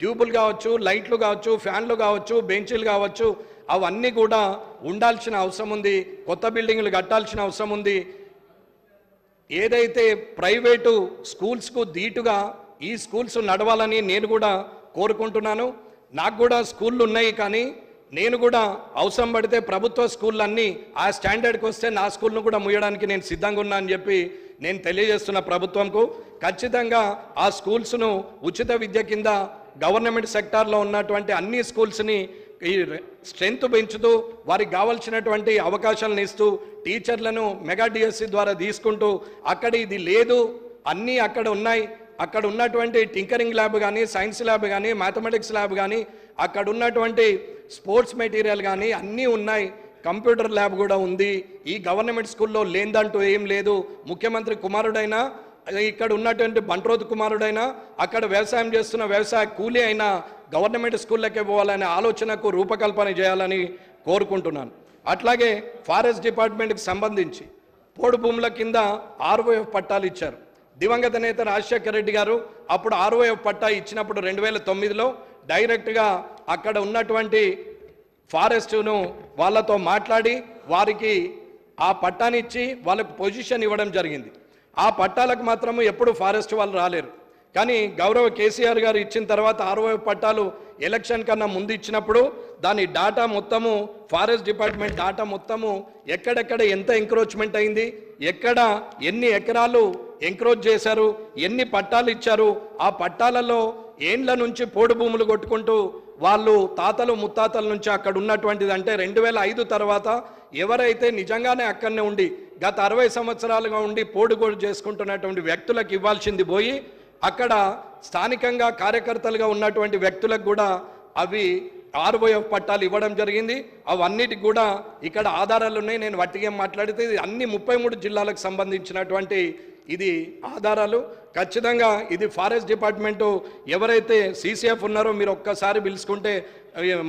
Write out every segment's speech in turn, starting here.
ట్యూబులు కావచ్చు లైట్లు కావచ్చు ఫ్యాన్లు కావచ్చు బెంచీలు కావచ్చు అవన్నీ కూడా ఉండాల్సిన అవసరం ఉంది కొత్త బిల్డింగ్లు కట్టాల్సిన అవసరం ఉంది. ఏదైతే ప్రైవేటు స్కూల్స్కు ధీటుగా ఈ స్కూల్స్ నడవాలని నేను కూడా కోరుకుంటున్నాను. నాకు కూడా స్కూళ్ళు ఉన్నాయి కానీ నేను కూడా అవసరం పడితే ప్రభుత్వ స్కూళ్ళన్నీ ఆ స్టాండర్డ్కి వస్తే నా స్కూల్ను కూడా ముయ్యడానికి నేను సిద్ధంగా ఉన్నా అని చెప్పి నేను తెలియజేస్తున్న ప్రభుత్వంకు. ఖచ్చితంగా ఆ స్కూల్స్ను ఉచిత విద్య కింద గవర్నమెంట్ సెక్టార్లో ఉన్నటువంటి అన్ని స్కూల్స్ని ఈ స్ట్రెంగ్త్ పెంచుతూ వారికి కావాల్సినటువంటి అవకాశాలను ఇస్తూ టీచర్లను మెగా డిఎస్సి ద్వారా తీసుకుంటూ అక్కడ ఇది లేదు అన్నీ అక్కడ ఉన్నాయి. అక్కడ ఉన్నటువంటి టింకరింగ్ ల్యాబ్ కానీ సైన్స్ ల్యాబ్ కానీ మ్యాథమెటిక్స్ ల్యాబ్ కానీ అక్కడ ఉన్నటువంటి స్పోర్ట్స్ మెటీరియల్ కానీ అన్నీ ఉన్నాయి. కంప్యూటర్ ల్యాబ్ కూడా ఉంది. ఈ గవర్నమెంట్ స్కూల్లో లేదంటూ ఏం లేదు. ముఖ్యమంత్రి కుమారుడైనా ఇక్కడ ఉన్నటువంటి బంట్రోత్ కుమారుడైనా అక్కడ వ్యవసాయం చేస్తున్న వ్యవసాయ కూలీ అయినా గవర్నమెంట్ స్కూళ్ళకే పోవాలనే ఆలోచనకు రూపకల్పన చేయాలని కోరుకుంటున్నాను. అట్లాగే ఫారెస్ట్ డిపార్ట్మెంట్కి సంబంధించి పోడు భూముల కింద ఆర్ఓఎఫ్ పట్టాలు ఇచ్చారు. దివంగత నేత రాజశేఖర రెడ్డి గారు అప్పుడు ఆర్ఓఎఫ్ పట్టా ఇచ్చినప్పుడు రెండు వేల తొమ్మిదిలో డైరెక్ట్గా అక్కడ ఉన్నటువంటి ఫారెస్ట్ను వాళ్ళతో మాట్లాడి వారికి ఆ పట్టానిచ్చి వాళ్ళకు పొజిషన్ ఇవ్వడం జరిగింది. ఆ పట్టాలకు మాత్రం ఎప్పుడు ఫారెస్ట్ వాళ్ళు రాలేరు. కానీ గౌరవ కేసీఆర్ గారు ఇచ్చిన తర్వాత అరవై పట్టాలు ఎలక్షన్ కన్నా ముందు ఇచ్చినప్పుడు దాని డాటా మొత్తము ఫారెస్ట్ డిపార్ట్మెంట్ డాటా మొత్తము ఎక్కడెక్కడ ఎంత ఎంక్రోచ్మెంట్ అయింది ఎక్కడ ఎన్ని ఎకరాలు ఎంక్రోచ్ చేశారు ఎన్ని పట్టాలు ఇచ్చారు ఆ పట్టాలలో ఏండ్ల నుంచి పోడు భూములు కొట్టుకుంటూ వాళ్ళు తాతలు ముత్తాతల నుంచి అక్కడ ఉన్నటువంటిది అంటే రెండు వేల ఐదు తర్వాత ఎవరైతే నిజంగానే అక్కడనే ఉండి గత అరవై సంవత్సరాలుగా ఉండి పోడుగోడు చేసుకుంటున్నటువంటి వ్యక్తులకు ఇవ్వాల్సింది పోయి అక్కడ స్థానికంగా కార్యకర్తలుగా ఉన్నటువంటి వ్యక్తులకు కూడా అవి ఆర్ఓఎఫ్ పట్టాలు ఇవ్వడం జరిగింది. అవన్నిటికి కూడా ఇక్కడ ఆధారాలు ఉన్నాయి. నేను వట్టిగా మాట్లాడితే ఇది అన్ని ముప్పై మూడు జిల్లాలకు సంబంధించినటువంటి ఇది ఆధారాలు. ఖచ్చితంగా ఇది ఫారెస్ట్ డిపార్ట్మెంటు ఎవరైతే సీసీఎఫ్ ఉన్నారో మీరు ఒక్కసారి పిలుచుకుంటే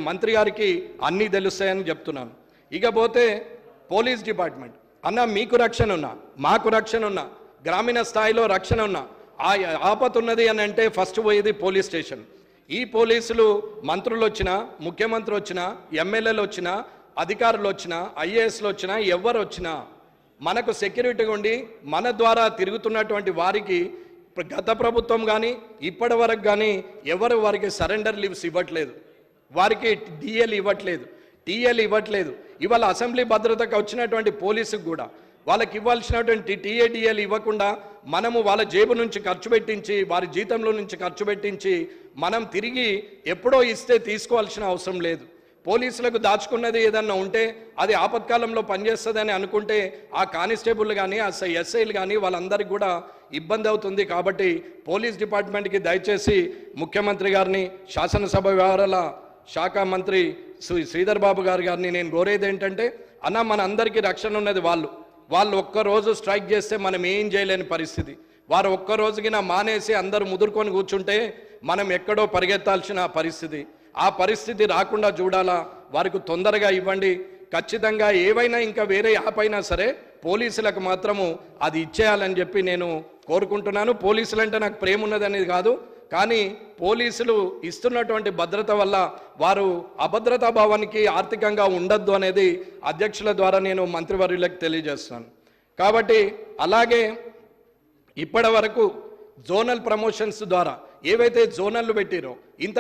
మంత్రి గారికి అన్నీ తెలుస్తాయని చెప్తున్నాను. ఇకపోతే పోలీస్ డిపార్ట్మెంట్. అన్న మీకు రక్షణ ఉన్నా మాకు రక్షణ ఉన్నా గ్రామీణ స్థాయిలో రక్షణ ఉన్నా ఆ ఆపతున్నది అని అంటే ఫస్ట్ పోయేది పోలీస్ స్టేషన్. ఈ పోలీసులు మంత్రులు వచ్చినా ముఖ్యమంత్రి వచ్చినా ఎమ్మెల్యేలు వచ్చినా అధికారులు వచ్చినా ఐఏఎస్లు వచ్చినా ఎవరు వచ్చినా మనకు సెక్యూరిటీగా ఉండి మన ద్వారా తిరుగుతున్నటువంటి వారికి గత ప్రభుత్వం కానీ ఇప్పటి వరకు కానీ ఎవరు వారికి సరెండర్ లీవ్స్ ఇవ్వట్లేదు. వారికి డిఎల్ ఇవ్వట్లేదు. టీఎల్ ఇవ్వట్లేదు. ఇవాళ అసెంబ్లీ భద్రతకు వచ్చినటువంటి పోలీసుకు కూడా వాళ్ళకి ఇవ్వాల్సినటువంటి టీఏడిఏలు ఇవ్వకుండా మనము వాళ్ళ జేబు నుంచి ఖర్చు పెట్టించి వారి జీతంలో నుంచి ఖర్చు పెట్టించి మనం తిరిగి ఎప్పుడో ఇస్తే తీసుకోవాల్సిన అవసరం లేదు. పోలీసులకు దాచుకున్నది ఏదన్నా ఉంటే అది ఆపత్కాలంలో పనిచేస్తుందని అనుకుంటే ఆ కానిస్టేబుల్ కానీ ఆ ఎస్ఐలు కానీ వాళ్ళందరికీ కూడా ఇబ్బంది అవుతుంది కాబట్టి పోలీస్ డిపార్ట్మెంట్కి దయచేసి ముఖ్యమంత్రి గారిని శాసనసభ వ్యవహారాల శాఖ మంత్రి శ్రీ శ్రీధర్ బాబు గారు గారిని నేను కోరేది ఏంటంటే అన్న మన అందరికీ రక్షణ ఉన్నది వాళ్ళు. వాళ్ళు ఒక్కరోజు స్ట్రైక్ చేస్తే మనం ఏం చేయలేని పరిస్థితి. వారు ఒక్క నా మానేసి అందరూ ముదుర్కొని కూర్చుంటే మనం ఎక్కడో పరిగెత్తాల్సిన పరిస్థితి. ఆ పరిస్థితి రాకుండా చూడాలా? వారికి తొందరగా ఇవ్వండి. ఖచ్చితంగా ఏవైనా ఇంకా వేరే యాప్ అయినా సరే పోలీసులకు మాత్రము అది ఇచ్చేయాలని చెప్పి నేను కోరుకుంటున్నాను. పోలీసులు అంటే నాకు ప్రేమ ఉన్నదనేది కాదు. కానీ పోలీసులు ఇస్తున్నటువంటి భద్రత వల్ల వారు అభద్రతా భావానికి ఆర్థికంగా ఉండొద్దు అనేది అధ్యక్షుల ద్వారా నేను మంత్రివర్యులకు తెలియజేస్తున్నాను కాబట్టి అలాగే ఇప్పటి వరకు జోనల్ ప్రమోషన్స్ ద్వారా ఏవైతే జోనల్లు పెట్టిరో ఇంత